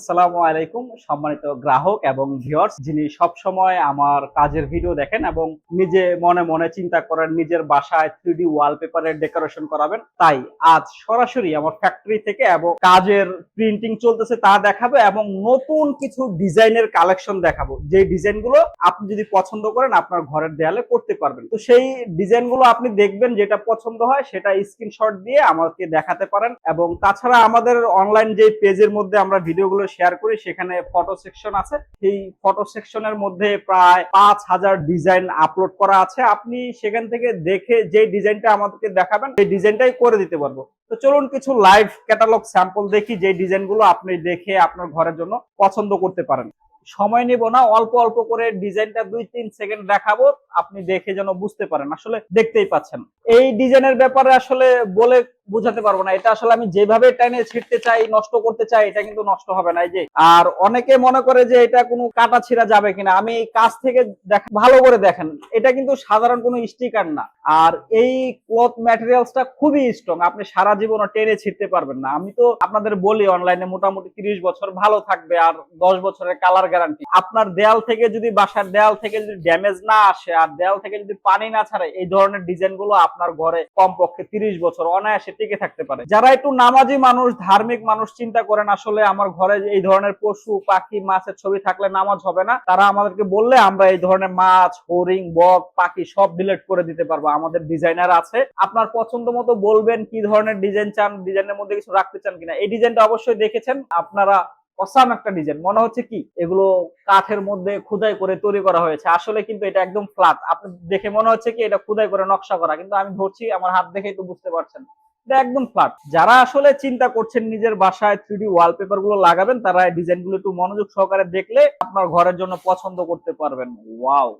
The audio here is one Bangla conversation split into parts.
আসসালামু আলাইকুম, সম্মানিত গ্রাহক এবং ভিউয়ার্স যিনি সব সময় আমার কাজের ভিডিও দেখেন এবং নিজে মনে মনে চিন্তা করেন নিজের বাসায় থ্রি ডি ওয়ালপেপারের ডেকোরেশন করাবেন, তাই আজ সরাসরি আমার ফ্যাক্টরি থেকে এবং কাজের প্রিন্টিং চলতেছে তা দেখাবো এবং নতুন কিছু ডিজাইনের কালেকশন দেখাবো। যে ডিজাইনগুলো আপনি যদি পছন্দ করেন, আপনার ঘরের দেয়ালে করতে পারবেন। তো সেই ডিজাইনগুলো আপনি দেখবেন, যেটা পছন্দ হয়, সেটা স্ক্রিনশট দিয়ে আমাকে দেখাতে পারেন এবং তাছাড়া আমাদের অনলাইন যে পেজের মধ্যে আমরা ভিডিওগুলো শেয়ার করি, সেখানে ফটো সেকশন আছে। সেই ফটো সেকশনের মধ্যে প্রায় পাঁচ হাজার ডিজাইন আপলোড করা আছে। আপনি সেখান থেকে দেখে যে ডিজাইনটা আমাদেরকে দেখাবেন, সেই ডিজাইনটাই করে দিতে পারব। তো চলুন কিছু লাইভ ক্যাটালগ স্যাম্পল দেখি, যে ডিজাইনগুলো আপনি দেখে আপনার ঘরের জন্য পছন্দ করতে পারেন। সময় নেব না, অল্প অল্প করে ডিজাইনটা দুই তিন সেকেন্ড দেখাবো, আপনি দেখে যেন বুঝতে পারেন। আসলে দেখতেই পাচ্ছেন। এই ডিজাইনের ব্যাপারে আসলে বলে বুঝাতে পারব না। এটা আসলে আমি যেভাবে টেনে ছিটতে চাই, নষ্ট করতে চাই, এটা কিন্তু নষ্ট হবে না। এই যে, আর অনেকে মনে করে যে এটা কোনো কাটা ছিঁড়া যাবে কিনা। আমি এই কাছ থেকে দেখ, ভালো করে দেখেন, এটা কিন্তু সাধারণ কোনো স্টিকার না। আর এই ক্লথ ম্যাটেরিয়ালসটা খুবই স্ট্রং আপনি সারা জীবনও টেনে ছিঁড়তে পারবেন না। আমি তো আপনাদের বলি অনলাইনে মোটামুটি তিরিশ বছর ভালো থাকবে আর দশ বছরের কালার গ্যারান্টি আপনার দেয়াল থেকে যদি, বাসার দেয়াল থেকে যদি ড্যামেজ না আসে, আর দেয়াল থেকে যদি পানি না ছাড়ে, এই ধরনের ডিজাইনগুলো আপনার ঘরে কমপক্ষে তিরিশ বছর অনায়াসে টিকে থাকতে পারে। যারা একটু নামাজি মানুষ, ধার্মিক মানুষ, চিন্তা করেন আসলে আমার ঘরে এই ধরনের পশু, পাখি, মাছের ছবি থাকলে নামাজ হবে না, তারা আমাদেরকে বললে আমরা এই ধরনের মাছ হরিং বক, পাখি সব ডিলিট করে দিতে পারব। আমাদের ডিজাইনার আছে। আপনার পছন্দ মতো বলবেন কি ধরনের ডিজাইন চান ডিজাইনের মধ্যে কিছু রাখতে চান কিনা? এই ডিজাইনটা অবশ্যই দেখেছেন। আপনারা অসাম একটা ডিজাইন মনে হচ্ছে কি? এগুলো কাঠের মধ্যে খুদাই করে তৈরি করা হয়েছে। আসলে কিন্তু এটা একদম ফ্ল্যাট আপনি দেখে মনে হচ্ছে কি এটা খুদাই করে নকশা করা। কিন্তু আমি ধরছি, আমার হাত দেখেই তো বুঝতে পারছেন। এটা একদম ফ্ল্যাট যারা আসলে চিন্তা করছেন নিজের বাসায় থ্রি ডি ওয়ালপেপারগুলো লাগাবেন, তারা এই ডিজাইনগুলো একটু মনোযোগ সহকারে দেখলে আপনার ঘরের জন্য পছন্দ করতে পারবেন। ওয়াও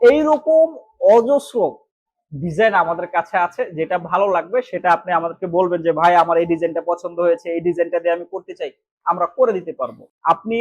এইরকম অজস্র ডিজাইন আমাদের কাছে আছে, যেটা ভালো লাগবে, সেটা আপনি আমাদেরকে বলবেন যে, ভাই, আমার এই ডিজাইনটা পছন্দ হয়েছে, এই ডিজাইনটা দিয়ে আমি করতে চাই। আমরা করে দিতে পারব। আপনি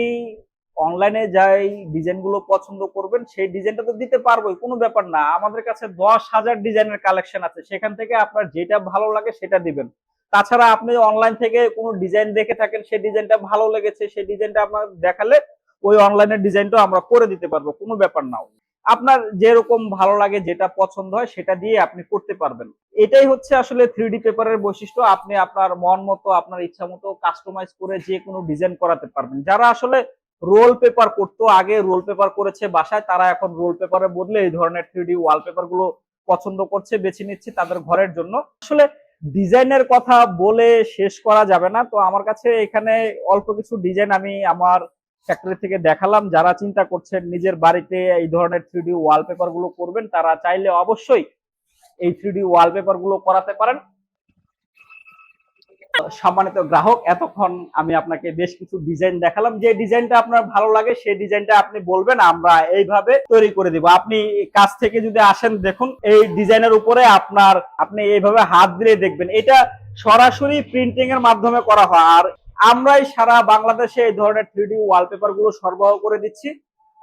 অনলাইনে যাই ডিজাইনগুলো পছন্দ করবেন, সেই ডিজাইনটা তো দিতে পারবোই, কোনো ব্যাপার না। আমাদের কাছে দশ হাজার ডিজাইনের কালেকশন আছে, সেখান থেকে আপনার যেটা ভালো লাগে সেটা দিবেন। তাছাড়া আপনি অনলাইন থেকে কোনো ডিজাইন দেখে থাকেন, সেই ডিজাইনটা ভালো লেগেছে, সেই ডিজাইনটা আপনার দেখালে ওই অনলাইনের ডিজাইনটা আমরা করে দিতে পারব, কোনো ব্যাপার না। আপনার যেরকম ভালো লাগে, যেটা পছন্দ হয়, সেটা দিয়ে আপনি করতে পারবেন। এটাই হচ্ছে আসলে থ্রি পেপারের বৈশিষ্ট্য, আপনি আপনার মন মতো, আপনার ইচ্ছা মতো কাস্টমাইজ করে যে কোনো ডিজাইন করাতে পারবেন। যারা আসলে রোল পেপার করতো, আগে রোল পেপার করেছে বাসায়, তারা এখন রোল পেপারের বদলে এই ধরনের থ্রি ডি ওয়ালপেপারগুলো পছন্দ করছে, বেছে নিচ্ছে তাদের ঘরের জন্য। আসলে ডিজাইনের কথা বলে শেষ করা যাবে না, তো আমার কাছে এখানে অল্প কিছু ডিজাইন আমি আমার ফ্যাক্টরি থেকে দেখালাম। যারা চিন্তা করছেন নিজের বাড়িতে এই ধরনের থ্রি ডি ওয়ালপেপারগুলো করবেন, তারা চাইলে অবশ্যই এই থ্রি ডি ওয়ালপেপারগুলো করাতে পারেন। সম্মানিত গ্রাহক, এতক্ষণ আমি আপনাকে বেশ কিছু ডিজাইন দেখালাম। যে ডিজাইনটা আপনার ভালো লাগে, সেই ডিজাইনটা আপনি বলবেন, আমরা এইভাবে তৈরি করে দিব। আপনি কাছ থেকে যদি আসেন, দেখুন, এই ডিজাইনের উপরে আপনার, আপনি এইভাবে হাত দিলে দেখবেন। এটা সরাসরি প্রিন্টিং এর মাধ্যমে করা হয়। আর আমরাই সারা বাংলাদেশে এই ধরনের থ্রি ডি ওয়ালপেপারগুলো সরবরাহ করে দিচ্ছি।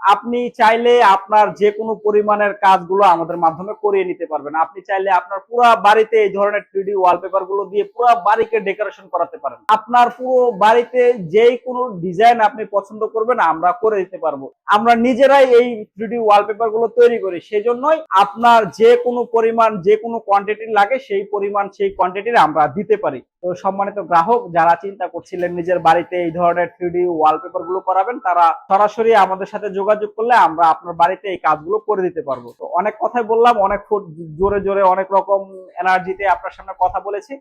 আপনি চাইলে আপনার যে কোনো পরিমাণের কাজগুলো আমাদের মাধ্যমে করিয়ে নিতে পারবেন। আপনি চাইলে আপনার পুরো বাড়িতে এই ধরনের থ্রি ডি ওয়ালপেপারগুলো দিয়ে পুরো বাড়িকে ডেকোরেশন করাতে পারেন। আপনার পুরো বাড়িতে যেই কোনো ডিজাইন আপনি পছন্দ করবেন, আমরা করে দিতে পারব। আমরা নিজেরাই এই থ্রি ডি ওয়ালপেপারগুলো তৈরি করি। সেই জন্যই আপনার যে কোনো পরিমাণ যে কোনো কোয়ান্টিটি লাগে, সেই পরিমাণ, সেই কোয়ান্টিটির আমরা দিতে পারি। তো সম্মানিত গ্রাহক, যারা চিন্তা করছিলেন নিজের বাড়িতে এই ধরনের থ্রি ডি ওয়ালপেপারগুলো করাবেন, তারা সরাসরি আমাদের সাথে যোগাযোগ করলে আমরা আপনার বাড়িতে এই কাজগুলো করে দিতে পারব। তো অনেক কথাই বললাম, অনেক জোরে জোরে অনেক রকম এনার্জিতে আপনার সামনে কথা বলেছি।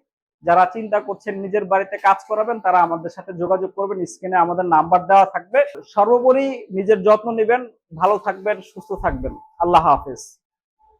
যারা চিন্তা করছেন নিজের বাড়িতে কাজ করাবেন, তারা আমাদের সাথে যোগাযোগ করবেন। স্ক্রিনে আমাদের নাম্বার দেওয়া থাকবে। সর্বোপরি নিজের যত্ন নেবেন, ভালো থাকবেন, সুস্থ থাকবেন। আল্লাহ হাফেজ।